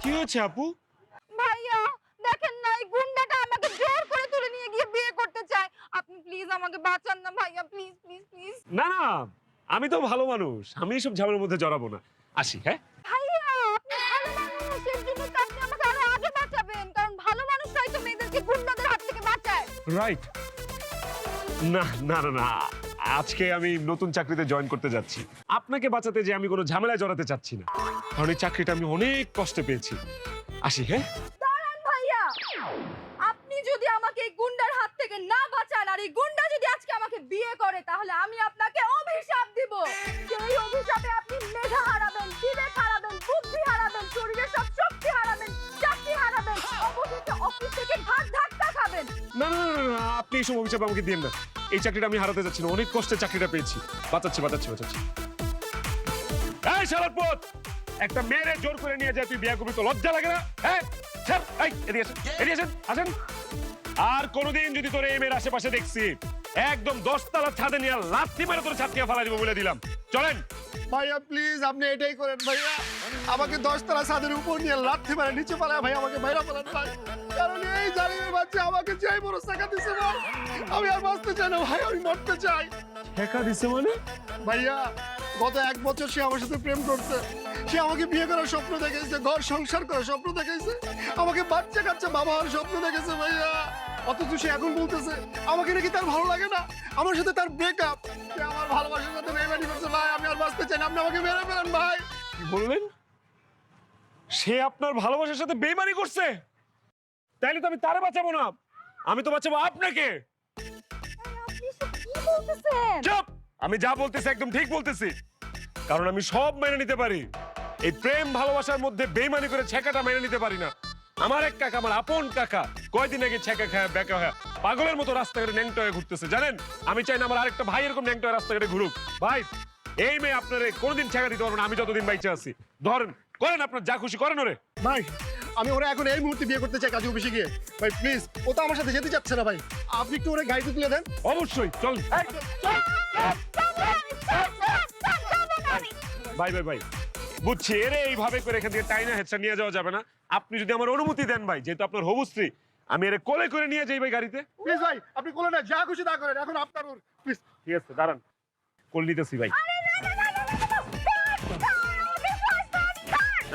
কি হয়েছে আপু? ভাইয়া দেখেন না এই গুন্ডাটা আমাকে জোর করে তুলে নিয়ে গিয়ে বিয়ে করতে চায়। আপনি প্লিজ আমাকে বাঁচান না ভাইয়া প্লিজ প্লিজ প্লিজ না না আমি তো ভালো মানুষ আমি এসব ঝামেলার মধ্যে জড়াবো না। আসি হ্যাঁ? ভাইয়া আপনি ভালো মানুষ এর জন্য তো আপনি আমাকে আরও আগে বাঁচাবেন কারণ ভালো মানুষরাই তো মেয়েদেরকে গুন্ডাদের হাত থেকে বাঁচায়। রাইট না না না না আজকে আমি নতুন চাকরিতে জয়েন করতে যাচ্ছি। আপনাকে বাঁচাতে যে আমি কোনো ঝামেলায় জড়াতে চাচ্ছি না। কারণ এই চাকরিটা আমি অনেক কষ্টে পেয়েছি। আসি হ্যাঁ? দাঁড়ান ভাইয়া। আপনি যদি আমাকে এই গুন্ডার হাত থেকে না বাঁচান আর এই গুন্ডা যদি আজকে আমাকে বিয়ে করে তাহলে আমি আপনাকে অভিশাপ দিব। সেই অভিশাপে আপনি মেধা হারাবেন বিবেক হারাবেন বুদ্ধি হারাবেন শরীরের সব শক্তি হারাবেন চাকরি হারাবেন অবশেষে অফিস থেকে ঘাট ধাক্কা খাবেন। না না না, না, না আপনি এইসব অভিশাপ আমাকে দিন না। এই চাকরিটা আমি হারাতে যাচ্ছি না। অনেক কষ্টে চাকরিটা পেয়েছি। বাঁচাচ্ছি বাঁচাচ্ছি বাঁচাচ্ছি। এই শালারপথ একটা মেয়েরে জোর করে নিয়ে যায় তুই বিয়ে করবি তো লজ্জা লাগে না? হ্যাঁ ছাড়, এই এদিকে আসেন এদিকে আসেন আসেন। আর কোনোদিন যদি তোর এই মেয়ের আশেপাশে দেখছি একদম দশতলা ছাদে নিয়ে লাথি মেরে তোর ছাদ থেকে ফালা দিব বলে দিলাম। চলেন। ভাইয়া প্লিজ আপনি এটাই করেন ভাইয়া। আমাকে দশতলা ছাদের উপর নিয়ে লাথি মারে নিচে পালায় ভাই আমাকে বাইরে পালান ভাই। কারণ এই জালিমের বাচ্চা আমাকে যেই বড় টাকা দিছে ভাই আমি আর বাঁচতে চাই না ভাই আমি মরতে চাই। ঠেকা দিছে মানে? ভাইয়া গত এক বছর সে আমার সাথে প্রেম করছে। সে আমাকে বিয়ে করার স্বপ্ন দেখেছে ঘর সংসার করার স্বপ্ন দেখেছে আমাকে বাচ্চা কাচ্চা বাবা হওয়ার স্বপ্ন দেখেছে ভাইয়া। অথচ সে এখন বলতেছে আমাকে নাকি তার ভালো লাগে না আমার সাথে তার ব্রেকআপ সে আমার ভালোবাসার সাথে বেমানি করছে ভাই আমি আর বাঁচতে চাই না আপনি আমাকে মেরে ফেলেন ভাই। কি বললেন? সে আপনার ভালোবাসার সাথে বেইমানি করছে? তাইলে তো আমি তারে বাঁচাবো না আমি তো বাঁচাবো আপনাকে। আপনি কি বলতেছেন? চুপ! আমি যা বলতেছি একদম ঠিক বলতেছি। কারণ আমি সব মেনে নিতে পারি। এই প্রেম ভালোবাসার মধ্যে বেইমানি করে ছেকাটা মেনে নিতে পারি না। আমার এক কাকা আমার আপন কাকা কয়দিন আগে ছেকা খায় বেকা হয়ে। পাগলের মতো রাস্তাঘাটে ন্যাংটো হয়ে ঘুরতেছে জানেন? আমি চাই না আমার আরেকটা ভাই এরকম ন্যাংটো হয়ে রাস্তাঘাটে ঘুরুক। ভাই এই মেয়ে আপনারে কোনোদিন ছেকা দিতে পারব না আমি যতদিন বাইচে আছি। ধরেন করেন আপনার যা খুশি করেন ওরে। ভাই আমি ওরা এখন এই মুহূর্তে বিয়ে করতে চাই কাজী অফিসে গিয়ে। ভাই প্লিজ ও তো আমার সাথে যেতে চাচ্ছে না ভাই। আপনি একটু ওরা গাড়িতে তুলে দেন। অবশ্যই চল। ভাই ভাই ভাই বুঝছি এরে এইভাবে করে এখান থেকে টাইনা হেডসা নিয়ে যাওয়া যাবে না আপনি যদি আমার অনুমতি দেন ভাই যেহেতু আপনার হবু স্ত্রী আমি এরে কোলে করে নিয়ে যাই ভাই গাড়িতে প্লিজ ভাই আপনি কোলে না যা খুশি তা করেন এখন আপনার ওর প্লিজ ঠিক আছে দাঁড়ান কোল নিতেছি ভাই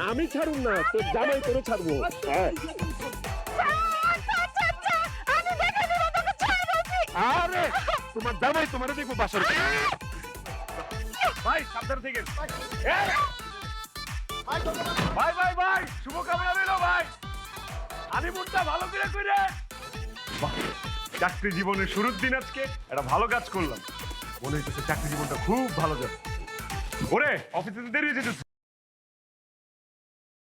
আমি ছাড়ুন না তোর জামাই করে ছাড়বো হ্যাঁ। তোমার জামাই তোমারে দেখব বাসর ভাই, সাবধান থেকে ভাই ভাই ভাই, শুভকামনা রইল, ভাই। আমি মুডটা ভালো করে করে চাকরি জীবনের শুরুর দিন আজকে। একটা ভালো কাজ করলাম। মনে হইতেছে চাকরি জীবনটা খুব ভালো যাবে ওরে, অফিসে দেরি হয়ে